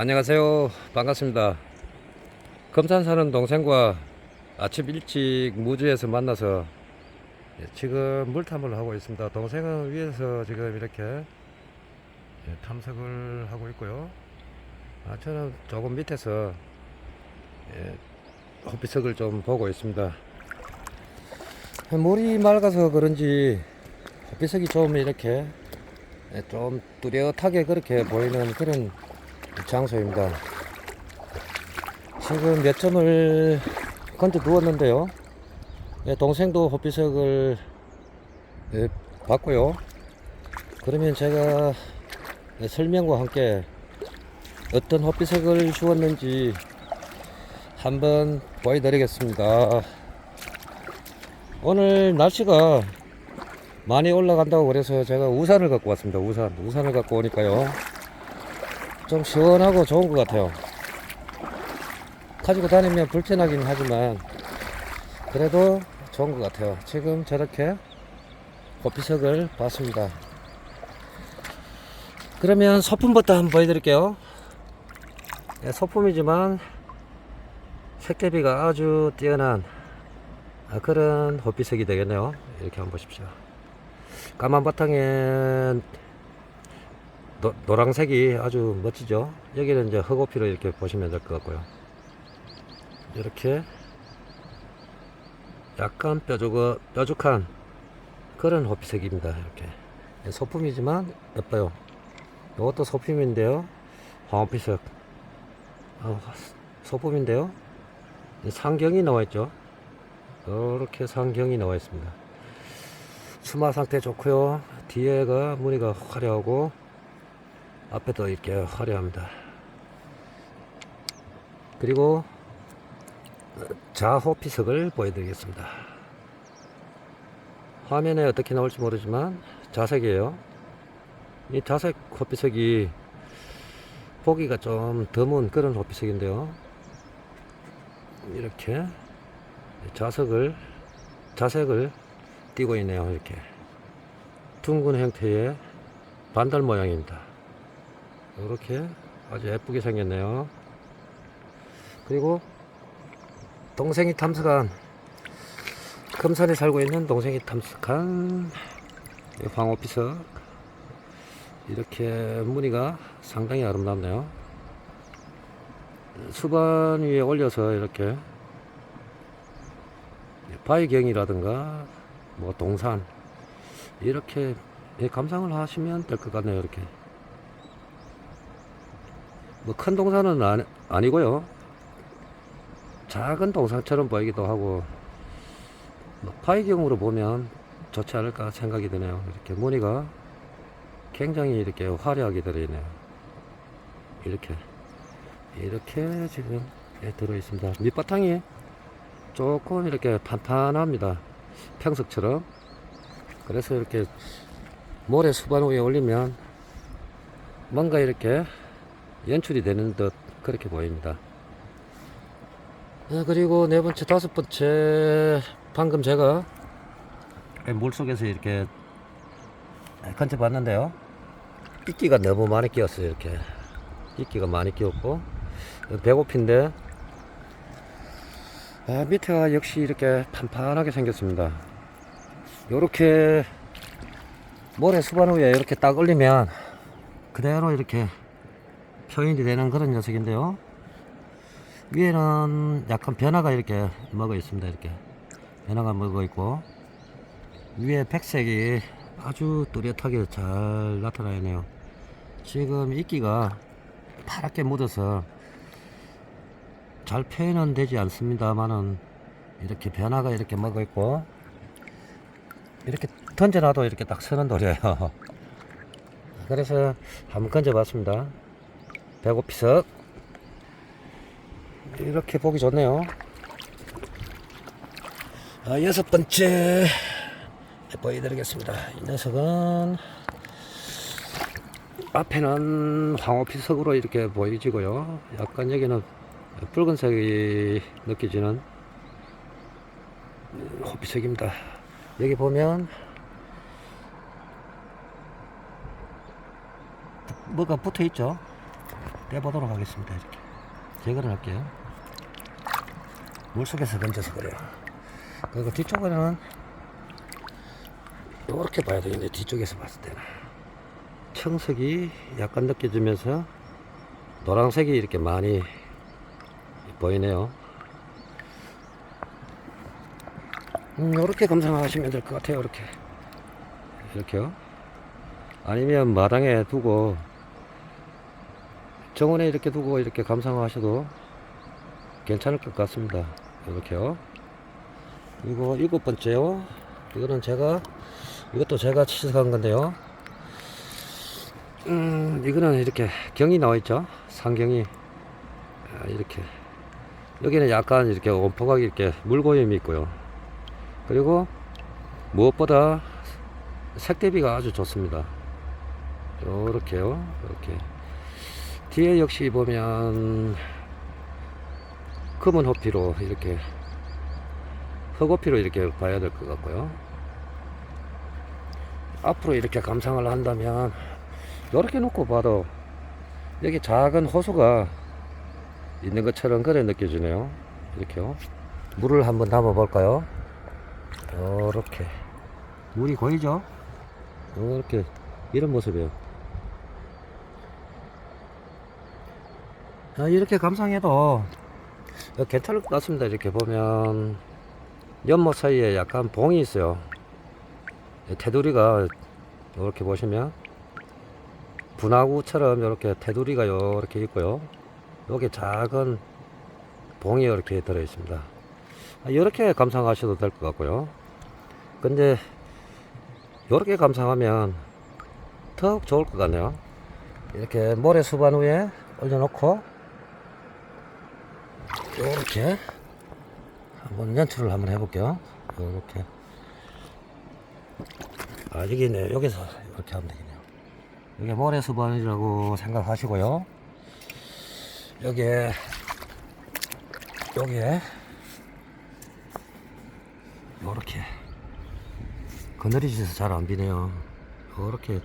안녕하세요. 반갑습니다. 금산 사는 동생과 아침 일찍 무주에서 만나서 예, 지금 물탐을 하고 있습니다. 동생은 위에서 지금 이렇게 예, 탐색을 하고 있고요. 아, 저는 조금 밑에서 예, 호피석을 좀 보고 있습니다. 물이 맑아서 그런지 호피석이 좀 이렇게 예, 좀 뚜렷하게 그렇게 보이는 그런 장소입니다. 지금 몇 점을 건져 두었는데요. 예, 동생도 호피석을 예, 봤고요. 그러면 제가 예, 설명과 함께 어떤 호피석을 주었는지 한번 보여드리겠습니다. 오늘 날씨가 많이 올라간다고 그래서 제가 우산을 갖고 왔습니다. 우산. 우산을 갖고 오니까요. 좀 시원하고 좋은 것 같아요. 가지고 다니면 불편하긴 하지만 그래도 좋은 것 같아요. 지금 저렇게 호피석을 봤습니다. 그러면 소품부터 한번 보여드릴게요. 네, 소품이지만 색대비가 아주 뛰어난 아, 그런 호피석이 되겠네요. 이렇게 한번 보십시오. 까만 바탕에 노, 노랑색이 아주 멋지죠. 여기는 이제 흑호피로 이렇게 보시면 될 것 같고요. 이렇게 약간 뾰족, 뾰족한 그런 호피색입니다. 이렇게 예, 소품이지만 예뻐요. 이것도 소품인데요. 황호피색. 아, 소품인데요. 상경이 나와 있죠. 이렇게 상경이 나와 있습니다. 수마 상태 좋고요. 뒤에가 무늬가 화려하고 앞에도 이렇게 화려합니다. 그리고 자호피석을 보여드리겠습니다. 화면에 어떻게 나올지 모르지만 자색이에요. 이 자색 호피석이 보기가 좀 드문 그런 호피석인데요. 이렇게 자석을 자색을 띄고 있네요. 이렇게 둥근 형태의 반달 모양입니다. 이렇게 아주 예쁘게 생겼네요. 그리고 동생이 탐색한 금산에 살고 있는 동생이 탐색한 이 황호피석 이렇게 무늬가 상당히 아름답네요. 수반 위에 올려서 이렇게 바위경이라든가 뭐 동산 이렇게 감상을 하시면 될 것 같네요. 이렇게 뭐 큰 동산은 아니, 아니고요. 작은 동산처럼 보이기도 하고 뭐 파이경으로 보면 좋지 않을까 생각이 드네요. 이렇게 무늬가 굉장히 이렇게 화려하게 들어있네요. 이렇게 이렇게 지금 예, 들어 있습니다. 밑바탕이 조금 이렇게 판판합니다. 평석처럼. 그래서 이렇게 모래 수반 위에 올리면 뭔가 이렇게 연출이 되는 듯 그렇게 보입니다. 아, 그리고 네 번째, 다섯 번째, 방금 제가 물 속에서 이렇게 건져 봤는데요. 이끼가 너무 많이 끼었어요, 이렇게. 이끼가 많이 끼었고, 배고픈데, 아, 밑에가 역시 이렇게 판판하게 생겼습니다. 요렇게 모래 수반 위에 이렇게 딱 올리면 그대로 이렇게 표현이 되는 그런 녀석인데요. 위에는 약간 변화가 이렇게 먹어 있습니다. 이렇게 변화가 먹어 있고 위에 백색이 아주 뚜렷하게 잘 나타나 있네요. 지금 이끼가 파랗게 묻어서 잘 표현은 되지 않습니다만은 이렇게 변화가 이렇게 먹어 있고 이렇게 던져놔도 이렇게 딱 서는 돌이에요. 그래서 한번 건져봤습니다. 배고피석 이렇게 보기 좋네요. 아, 여섯 번째 보여드리겠습니다. 이 녀석은 앞에는 황호피석으로 이렇게 보여지고요. 약간 여기는 붉은색이 느껴지는 호피석입니다. 여기 보면 뭐가 붙어 있죠? 떼보도록 하겠습니다. 이렇게 제거를 할게요. 물속에서 건져서 그래요. 그리고 뒤쪽에는 이렇게 봐야 되는데 뒤쪽에서 봤을 때는 청색이 약간 느껴지면서 노란색이 이렇게 많이 보이네요. 음, 이렇게 감상하시면 될 것 같아요. 이렇게 이렇게요. 아니면 마당에 두고 정원에 이렇게 두고 이렇게 감상하셔도 괜찮을 것 같습니다. 이렇게요. 이거 일곱 번째요. 이거는 제가 이것도 제가 치석한 건데요. 음, 이거는 이렇게 경이 나와 있죠. 상경이 아, 이렇게 여기는 약간 이렇게 온포각이 이렇게 물고임이 있고요. 그리고 무엇보다 색 대비가 아주 좋습니다. 요렇게요. 이렇게 뒤에 역시 보면 검은 호피로 이렇게 흑호피로 이렇게 봐야 될 것 같고요. 앞으로 이렇게 감상을 한다면 이렇게 놓고 봐도 여기 작은 호수가 있는 것처럼 그래 느껴지네요. 이렇게요. 물을 한번 담아 볼까요? 이렇게 물이 고이죠? 이렇게 이런 모습이에요. 이렇게 감상해도 괜찮을 것 같습니다. 이렇게 보면 연못 사이에 약간 봉이 있어요. 테두리가 이렇게 보시면 분화구처럼 이렇게 테두리가 이렇게 있고요. 여기 작은 봉이 이렇게 들어 있습니다. 이렇게 감상하셔도 될 것 같고요. 근데 이렇게 감상하면 더욱 좋을 것 같네요. 이렇게 모래 수반 위에 올려놓고 이렇게 한번 연출을 한번 해볼게요. 이렇게 아 여기네 여기서 이렇게 하면 되겠네요. 이게 모래 수반이라고 생각하시고요. 여기에 여기에 요렇게 그늘이져서 잘 안 비네요. 요렇게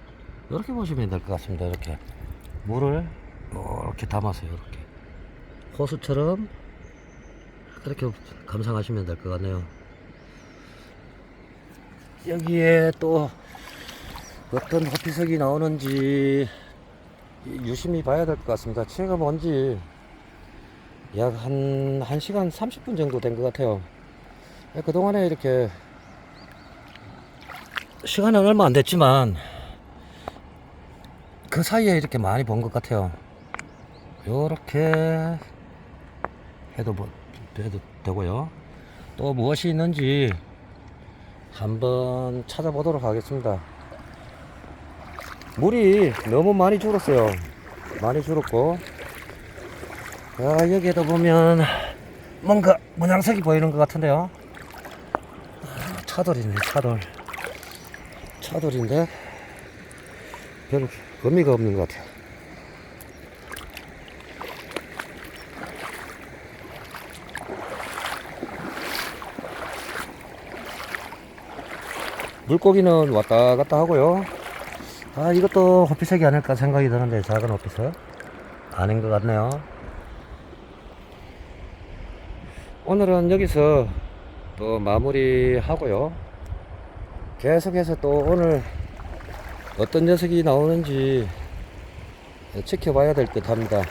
요렇게 보시면 될 것 같습니다. 이렇게 물을 요렇게 담아서 요렇게 호수처럼 그렇게 감상하시면 될 것 같네요. 여기에 또 어떤 호피석이 나오는지 유심히 봐야 될 것 같습니다. 지금 온지 약 한 1시간 30분 정도 된 것 같아요. 그동안에 이렇게 시간은 얼마 안 됐지만 그 사이에 이렇게 많이 본 것 같아요. 요렇게 해도 뭐, 해도 되고요. 또 무엇이 있는지 한번 찾아보도록 하겠습니다. 물이 너무 많이 줄었어요. 많이 줄었고, 아, 여기에도 보면 뭔가 문양색이 보이는 것 같은데요. 아, 차돌이네, 차돌. 차돌인데 별 의미가 없는 것 같아요. 물고기는 왔다 갔다 하고요. 아, 이것도 호피색이 아닐까 생각이 드는데, 작은 호피색. 아닌 것 같네요. 오늘은 여기서 또 마무리 하고요. 계속해서 또 오늘 어떤 녀석이 나오는지 지켜봐야 될 듯 합니다.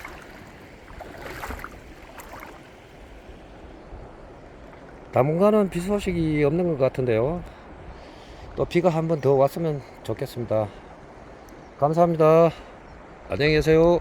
당분간은 비 소식이 없는 것 같은데요. 또 비가 한 번 더 왔으면 좋겠습니다. 감사합니다. 안녕히 계세요.